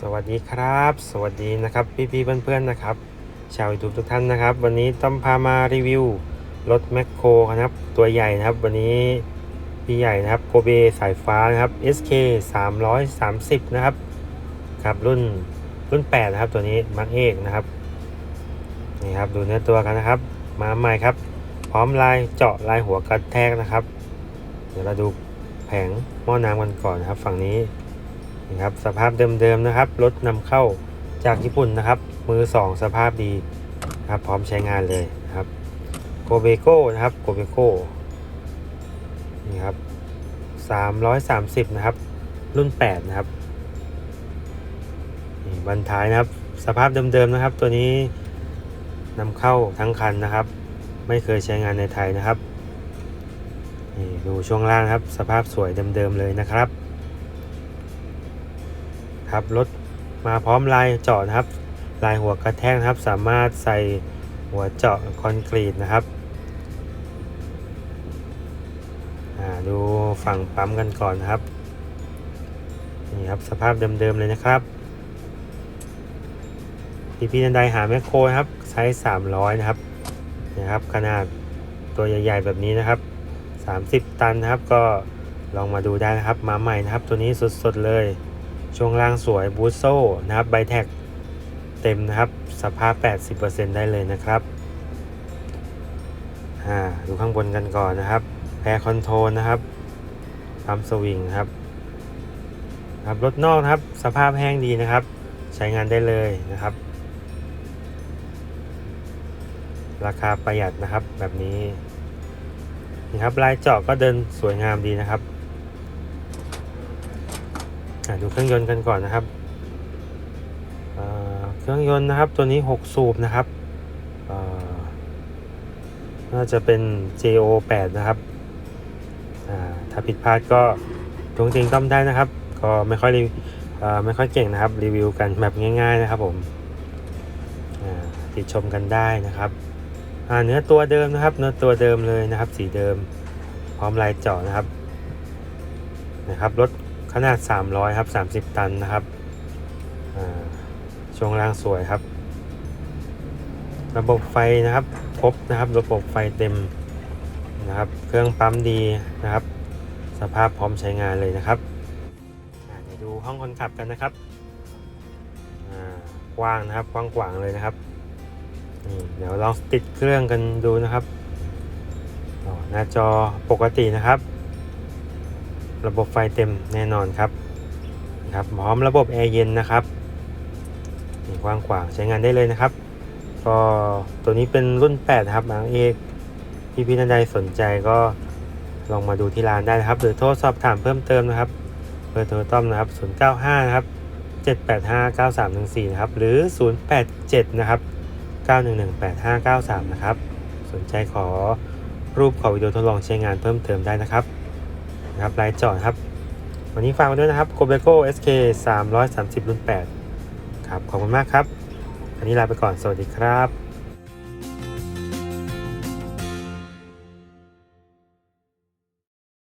สวัสดีครับ สวัสดีนะครับพี่ๆเพื่อนๆนะครับ ชาวยูทูบทุกท่านนะครับ วันนี้ต้อมพามารีวิวรถแมคโครนะครับตัวใหญ่นะครับ วันนี้พี่ใหญ่นะครับโกเบสายฟ้านะครับ SK 330 นะครับครับรุ่นรุ่น 8 นะครับตัวนี้มาร์กเอกนะครับนี่ครับดูเนื้อตัวกันนะครับ มาใหม่ครับ พร้อมลายเจาะลายหัวกระแทกนะครับ เดี๋ยวเราดูแผงหม้อน้ำกันก่อนนะครับ ฝั่งนี้ นี่ครับสภาพเดิมๆนะครับรถนำเข้าจากญี่ปุ่นนะครับ มือ 2 สภาพดีนะครับพร้อมใช้งานเลยนะครับโกเบโก้นะครับโกเบโก้นี่ครับ330 นะครับ รุ่น 8 นะครับนี่บันท้ายนะครับ สภาพเดิมๆนะครับ ตัวนี้นำเข้าทั้งคันนะครับ ไม่เคยใช้งานในไทยนะครับนี่ดูช่วงล่างครับ สภาพสวยเดิมๆเลยนะครับ ครับรถมาพร้อมลายเจาะนะครับ ลายหัวกระแทกนะครับ สามารถใส่หัวเจาะคอนกรีตนะครับดูฝั่งปั๊มกันก่อนนะครับนี่ครับสภาพเดิมๆเลยนะครับพี่พี่นันไดหาแมคโครครับไซส์300 นะครับนะครับ ขนาดตัวใหญ่ๆแบบนี้นะครับ 30 ตันนะครับก็ลองมาดูได้นะครับมาใหม่นะครับ ตัวนี้สดๆเลย ช่วงล่างสวยบูสโซนะครับไบแท็กเต็มนะครับ สภาพ 80%ได้เลยนะครับอ่าดูข้างบนกันก่อนนะครับแพรคอนโทรลนะครับปั๊มสวิงครับครับรถนอกนะครับสภาพแห้งดีนะครับ ใช้งานได้เลยนะครับ ราคาประหยัดนะครับแบบนี้นี่ครับลายเจาะก็เดินสวยงามดีนะครับ ดูเครื่องยนต์กันก่อนนะครับเเครื่องยนต์นะครับตัวนี้ 6 สูบนะครับน่าจะเป็น JO 8 นะครับถ้าผิดพลาดก็ทวงติงต้อมได้นะครับ ก็ไม่ค่อยรีไม่ค่อยเก่งนะครับ รีวิวกันแบบง่ายๆนะครับผมติดชมกันได้นะครับเนื้อตัวเดิมนะครับ เนื้อตัวเดิมเลยนะครับ สีเดิม พร้อมลายเจาะนะครับนะครับรถ ขนาด 300 ครับ 30 ตันนะครับช่วงล่างสวยครับ ระบบไฟนะครับครบนะครับ ระบบไฟเต็มนะครับ เครื่องปั๊มดีนะครับ สภาพพร้อมใช้งานเลยนะครับเดี๋ยวดูห้องคนขับกันนะครับกว้างนะครับกว้างขวางเลยนะครับนี่เดี๋ยวลองติดเครื่องกันดูนะครับหน้าจอปกตินะครับ ระบบไฟเต็มแน่นอนครับครับพร้อมระบบแอร์เย็นนะครับนี่กว้างขวางใช้งานได้เลยนะครับก็ตัวนี้เป็นรุ่น 8 ครับบางเอกพี่พี่นันใดสนใจก็ลองมาดูที่ร้านได้นะครับ หรือโทรสอบถามเพิ่มเติมนะครับเบอร์โทรต้อมนะครับ 095 นะครับ 785 9314 นะครับ หรือ 087 นะครับ 911 8593 นะครับ สนใจขอรูปขอวิดีโอทดลองใช้งานเพิ่มเติมได้นะครับ นะครับลายจอดครับ วันนี้ฝากมาด้วยนะครับ g o b e c o SK 330 รุ่น 8 ครับ ขอบคุณมากครับ อันนี้ลาไปก่อน สวัสดีครับ